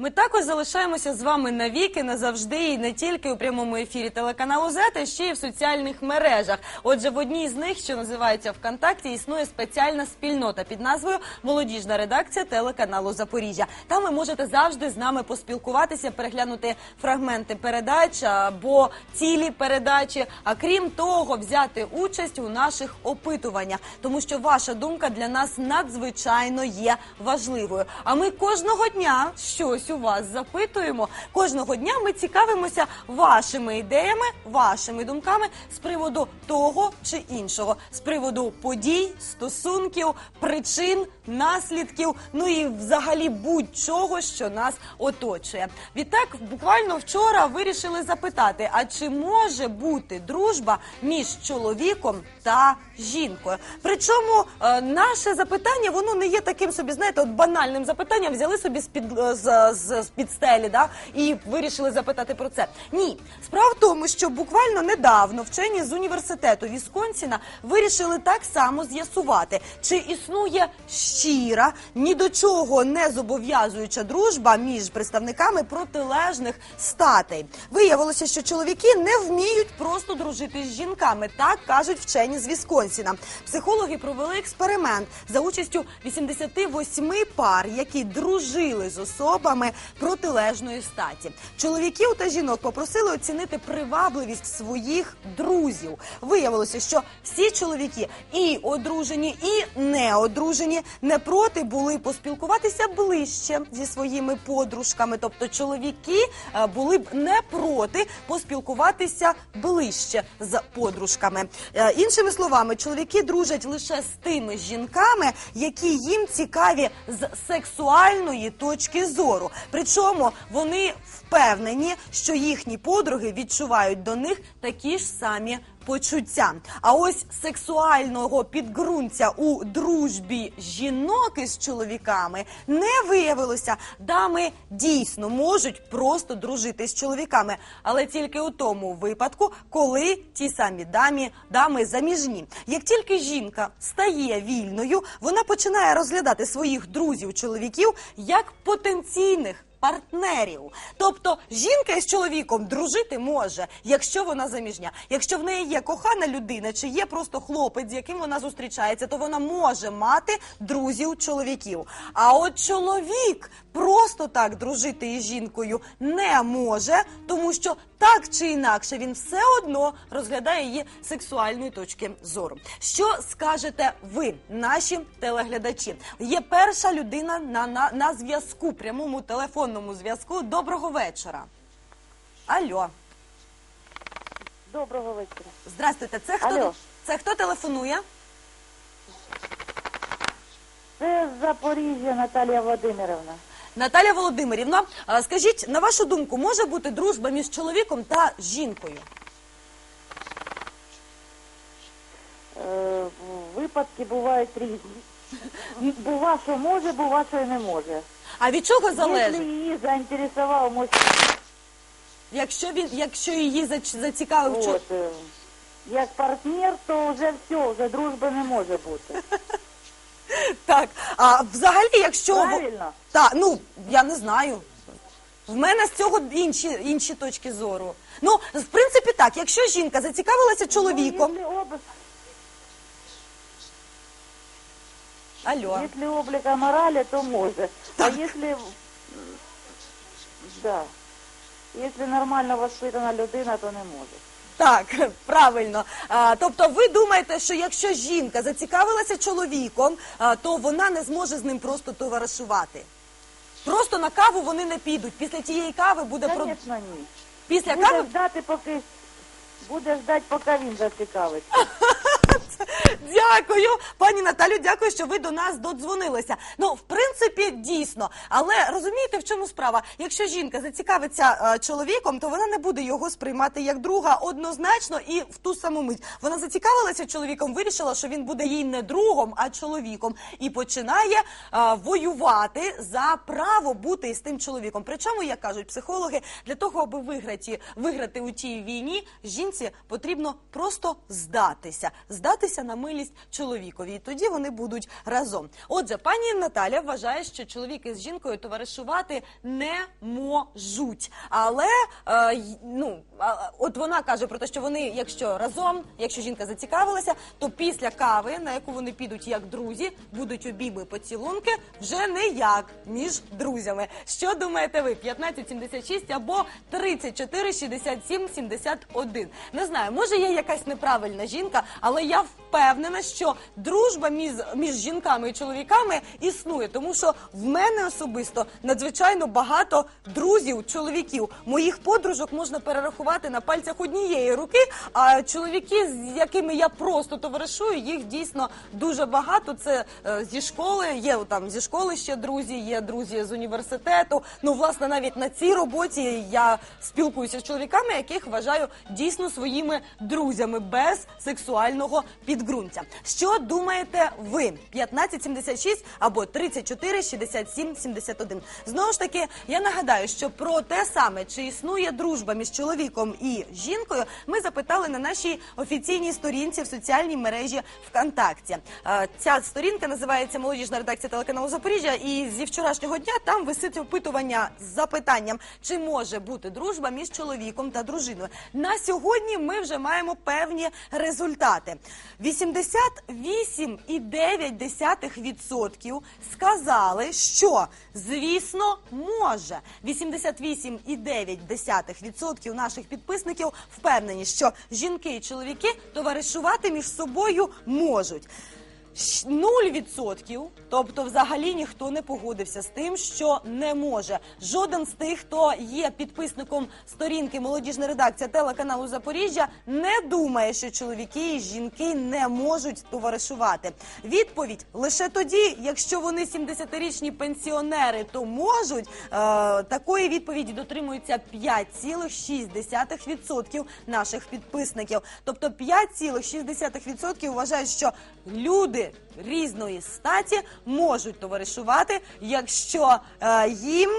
Ми також залишаємося з вами навіки, назавжди і не тільки у прямому ефірі телеканалу ЗЕТ, а ще й в соціальних мережах. Отже, в одній з них, що називається ВКонтакті, існує спеціальна спільнота під назвою Молодіжна редакція телеканалу Запоріжжя. Там ви можете завжди з нами поспілкуватися, переглянути фрагменти передач або цілі передачі. А крім того, взяти участь у наших опитуваннях, тому що ваша думка для нас надзвичайно є важливою. А ми кожного дня щось у вас запитуємо. Кожного дня ми цікавимося вашими ідеями, вашими думками з приводу того чи іншого, з приводу подій, стосунків, причин, наслідків, ну і взагалі будь-чого, що нас оточує. Відтак, буквально вчора вирішили запитати: а чи може бути дружба між чоловіком та жінкою? Причому е, наше запитання воно не є таким собі, знаєте, от банальним запитанням. Взяли собі з під з, з, з під стелі, да і вирішили запитати про це. Ні, справа в тому, що буквально недавно вчені з університету Вісконсіна вирішили так само з'ясувати, чи існує щира, ні до чого не зобов'язуюча дружба між представниками протилежних статей. Виявилося, що чоловіки не вміють просто дружити з жінками. Так кажуть вчені з Вісконсіна. Психологи провели експеримент за участю 88 пар, які дружили з особами протилежної статі. Чоловіків та жінок попросили оцінити привабливість своїх друзів. Виявилося, що всі чоловіки і одружені, і не одружені не проти були поспілкуватися ближче зі своїми подружками. Тобто, чоловіки е, були б не проти поспілкуватися ближче з подружками. Е, Іншими словами, чоловіки дружать лише з тими жінками, які їм цікаві з сексуальної точки зору. Причому вони впевнені, що їхні подруги відчувають до них такі ж самі почуття. А ось сексуального підґрунтя у дружбі жінок із чоловіками не виявилося. Дами дійсно можуть просто дружити з чоловіками, але тільки у тому випадку, коли ті самі дамі дами заміжні. Як тільки жінка стає вільною, вона починає розглядати своїх друзів-чоловіків як потенційних. Партнерів, тобто жінка із чоловіком дружити може, якщо вона заміжня. Якщо в неї є кохана людина, чи є просто хлопець, з яким вона зустрічається, то вона може мати друзів чоловіків. А от чоловік просто так дружити із жінкою не може, тому що так чи інакше він все одно розглядає її сексуальної точки зору. Що скажете ви, наші телеглядачі? Є перша людина на, на, на зв'язку, прямому телефонному зв'язку. Доброго вечора. Алло, Доброго вечора. здрастуйте. Це хто Алло. це хто телефонує? Це з Запоріжжя Наталія Володимирівна. Наталя Володимирівна, а, скажіть, на вашу думку, може бути дружба між чоловіком та жінкою? Е, випадки бувають різні. Бува, що може, бува, що і не може. А від чого Якщо залежить? її заінтересував, може, Якщо він, якщо її зач- зацікавив чо- от, е, як партнер, то вже все, вже дружби не може бути. Так, а взагалі, якщо во- Правильно? та ну я не знаю. В мене з цього інші, інші точки зору. Ну, в принципі, так, якщо жінка зацікавилася чоловіком, Ну, якщо об- алло, Если облика морали, то может. А если... Да. Если нормально воспитана людина, то не може. так, правильно. А, тобто, ви думаєте, що якщо жінка зацікавилася чоловіком, а, то вона не зможе з ним просто товаришувати. Просто на каву вони не підуть. Після тієї кави буде про Звісно, ні. після Буде кави. ждати, поки... Буде ждати, поки він зацікавиться. Дякую, пані Наталю. Дякую, що ви до нас додзвонилися. Ну, в принципі, дійсно. Але розумієте, в чому справа? Якщо жінка зацікавиться е, чоловіком, то вона не буде його сприймати як друга однозначно і в ту саму мить. Вона зацікавилася чоловіком, вирішила, що він буде їй не другом, а чоловіком, і починає е, воювати за право бути із тим чоловіком. Причому, як кажуть психологи, для того, аби виграти, виграти у тій війні, жінці потрібно просто здатися. Здатися здатися на милість чоловікові. І тоді вони будуть разом. Отже, пані Наталя вважає, що чоловік із жінкою товаришувати не можуть. Але е, ну, от вона каже про те, що вони, якщо разом, якщо жінка зацікавилася, то після кави, на яку вони підуть як друзі, будуть обійми поцілунки вже не як між друзями. Що думаєте ви? 1576 або 34 67 71. Не знаю, може є якась неправильна жінка, але я впевнена, що дружба між, між жінками і чоловіками існує, тому що в мене особисто надзвичайно багато друзів, чоловіків. Моїх подружок можна перерахувати на пальцях однієї руки. А чоловіки, з якими я просто товаришую, їх дійсно дуже багато. Це е, зі школи, є там зі школи ще друзі, є друзі з університету. Ну, власне, навіть на цій роботі я спілкуюся з чоловіками, яких вважаю дійсно своїми друзями без сексуального підґрунтя. Що думаєте ви? 1576 або 34 67 71. Знову ж таки, я нагадаю, що про те саме, чи існує дружба між чоловіком і жінкою, ми запитали на нашій офіційній сторінці в соціальній мережі ВКонтакті. Е, Ця сторінка називається Молодіжна редакція телеканалу Запоріжжя. І зі вчорашнього дня там висить опитування з запитанням, чи може бути дружба між чоловіком та дружиною. На сьогодні ми вже маємо певні результати. 88,9% сказали, що звісно може. 88,9% наших підписників впевнені, що жінки і чоловіки товаришувати між собою можуть. Щ- 0%, тобто взагалі ніхто не погодився з тим, що не може. Жоден з тих, хто є підписником сторінки молодіжна редакція телеканалу Запоріжжя, не думає, що чоловіки і жінки не можуть товаришувати. Відповідь лише тоді, якщо вони 70-річні пенсіонери, то можуть. Е, такої відповіді дотримуються 5,6% наших підписників. Тобто 5,6% вважають, що люди різної статі можуть товаришувати, якщо е, їм.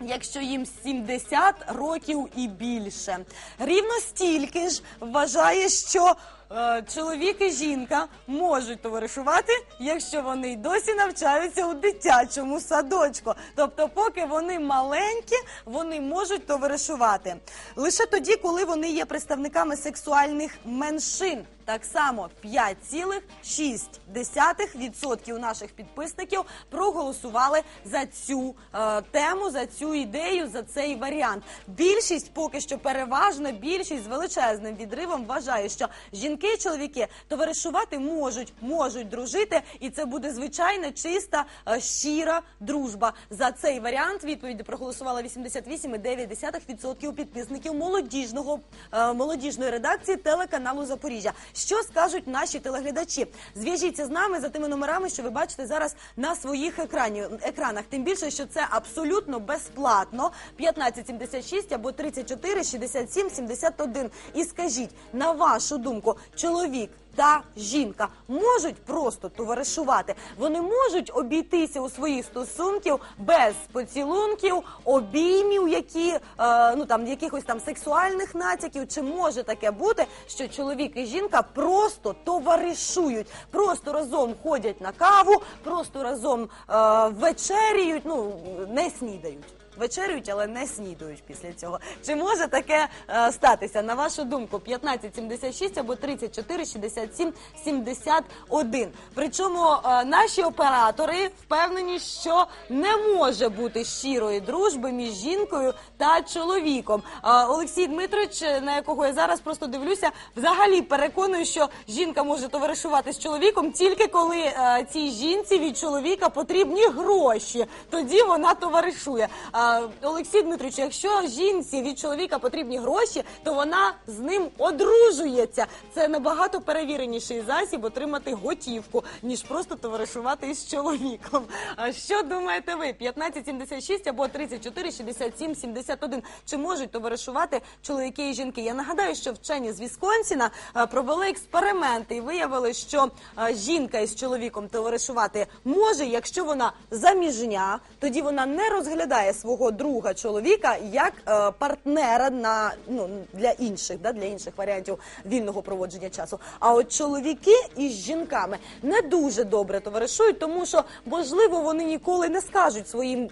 Якщо їм 70 років і більше, рівно стільки ж вважає, що е, чоловік і жінка можуть товаришувати, якщо вони й досі навчаються у дитячому садочку. Тобто, поки вони маленькі, вони можуть товаришувати лише тоді, коли вони є представниками сексуальних меншин. Так само 5,6% наших підписників проголосували за цю е, тему, за цю ідею, за цей варіант. Більшість поки що переважна більшість з величезним відривом вважає, що жінки і чоловіки товаришувати можуть, можуть дружити, і це буде звичайна, чиста, е, щира дружба. За цей варіант відповіді проголосувало 88,9% підписників молодіжного е, молодіжної редакції телеканалу Запоріжжя. Що скажуть наші телеглядачі? Зв'яжіться з нами за тими номерами, що ви бачите зараз на своїх екрані, екранах. Тим більше, що це абсолютно безплатно. 1576 або 34 67 71. І скажіть, на вашу думку, чоловік та жінка можуть просто товаришувати. Вони можуть обійтися у своїх стосунків без поцілунків, обіймів, які е, ну там якихось там сексуальних натяків. Чи може таке бути, що чоловік і жінка просто товаришують, просто разом ходять на каву, просто разом е, вечеряють, ну не снідають. Вечерюють, але не снідають після цього. Чи може таке е, статися? На вашу думку, 1576 або 34 67 71. Причому е, наші оператори впевнені, що не може бути щирої дружби між жінкою та чоловіком. Е, Олексій Дмитрович, на якого я зараз просто дивлюся, взагалі переконує, що жінка може товаришувати з чоловіком тільки коли е, цій жінці від чоловіка потрібні гроші. Тоді вона товаришує. А, Олексій Дмитрович, якщо жінці від чоловіка потрібні гроші, то вона з ним одружується. Це набагато перевіреніший засіб отримати готівку, ніж просто товаришувати із чоловіком. А що думаєте ви? 1576 або 34 67 71. Чи можуть товаришувати чоловіки і жінки? Я нагадаю, що вчені з Вісконсіна провели експерименти і виявили, що жінка із чоловіком товаришувати може, якщо вона заміжня, тоді вона не розглядає свого свого друга чоловіка як е, партнера на ну для інших, да, для інших варіантів вільного проводження часу. А от чоловіки із жінками не дуже добре товаришують, тому що можливо вони ніколи не скажуть своїм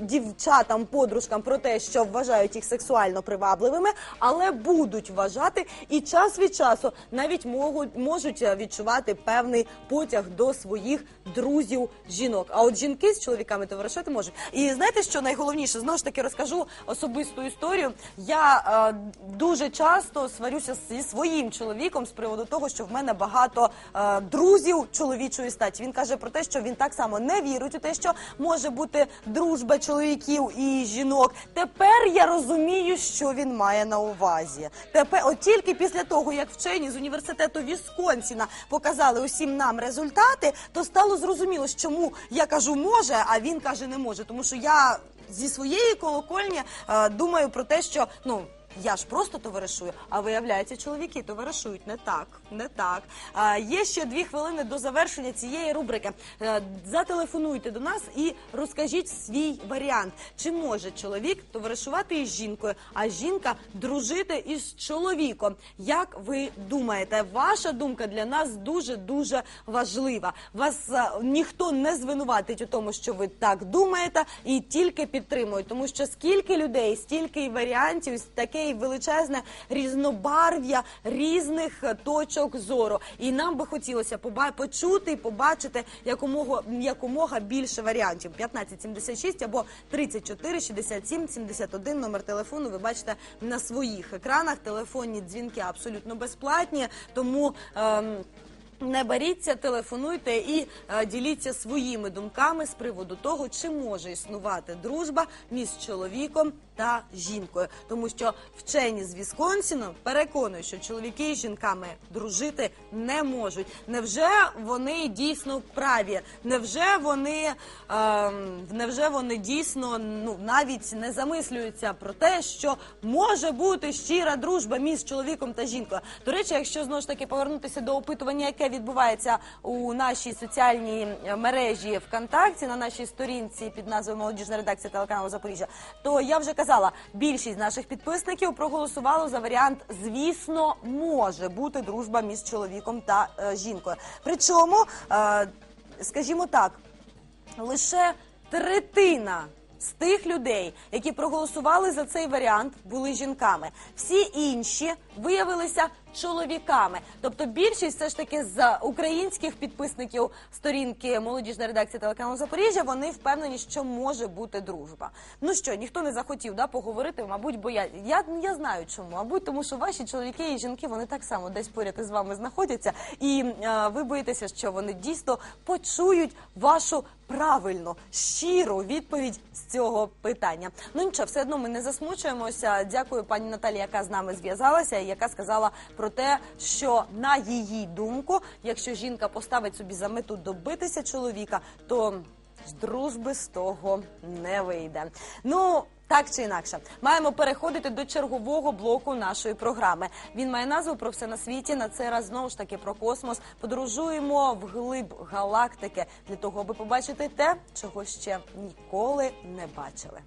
дівчатам, подружкам про те, що вважають їх сексуально привабливими, але будуть вважати і час від часу навіть можуть, можуть е, відчувати певний потяг до своїх друзів жінок. А от жінки з чоловіками товаришувати можуть. І знаєте, що найголовніше? Знову ж таки розкажу особисту історію. Я е, дуже часто сварюся зі своїм чоловіком з приводу того, що в мене багато е, друзів чоловічої статі. Він каже про те, що він так само не вірить у те, що може бути дружба чоловіків і жінок. Тепер я розумію, що він має на увазі. Тепер, от тільки після того, як вчені з університету Вісконсіна показали усім нам результати, то стало зрозуміло, чому я кажу може, а він каже не може. Тому що я зі своєї колокольні е, думаю про те, що ну. Я ж просто товаришую, а виявляється, чоловіки товаришують не так, не так. А, є ще дві хвилини до завершення цієї рубрики. Е, зателефонуйте до нас і розкажіть свій варіант. Чи може чоловік товаришувати із жінкою, а жінка дружити із чоловіком? Як ви думаєте? Ваша думка для нас дуже дуже важлива. Вас е, ніхто не звинуватить у тому, що ви так думаєте, і тільки підтримують, тому що скільки людей, стільки і варіантів, таке і величезне різнобарв'я різних точок зору. І нам би хотілося почути і побачити якомога якомога більше варіантів. 1576 або 34 67 71 номер телефону. Ви бачите на своїх екранах. Телефонні дзвінки абсолютно безплатні, тому. Ем, не беріться, телефонуйте і е, діліться своїми думками з приводу того, чи може існувати дружба між чоловіком та жінкою, тому що вчені з Вісконсіну переконують, що чоловіки з жінками дружити не можуть. Невже вони дійсно праві? Невже вони ем, невже вони дійсно ну навіть не замислюються про те, що може бути щира дружба між чоловіком та жінкою? До речі, якщо знову ж таки повернутися до опитування, яке відбувається у нашій соціальній е, мережі ВКонтакті, на нашій сторінці під назвою Молодіжна редакція телеканалу Запоріжжя, то я вже казала, більшість наших підписників проголосувало за варіант Звісно, може бути дружба між чоловіком та е, жінкою. Причому, е, скажімо так, лише третина. З тих людей, які проголосували за цей варіант, були жінками. Всі інші виявилися чоловіками. Тобто більшість все ж таки з українських підписників сторінки молодіжна редакція телеканалу Запоріжжя. Вони впевнені, що може бути дружба. Ну що, ніхто не захотів да, поговорити, мабуть, бо я, я, я знаю чому. Мабуть, тому що ваші чоловіки і жінки вони так само десь поряд із вами знаходяться, і е, ви боїтеся, що вони дійсно почують вашу правильну, щиру відповідь з цього питання. Ну нічого, все одно ми не засмучуємося. Дякую пані Наталі, яка з нами зв'язалася, і яка сказала про те, що на її думку, якщо жінка поставить собі за мету добитися чоловіка, то з дружби з того не вийде. Ну. Так чи інакше, маємо переходити до чергового блоку нашої програми. Він має назву про все на світі. На цей раз знову ж таки про космос. Подорожуємо вглиб галактики для того, аби побачити те, чого ще ніколи не бачили.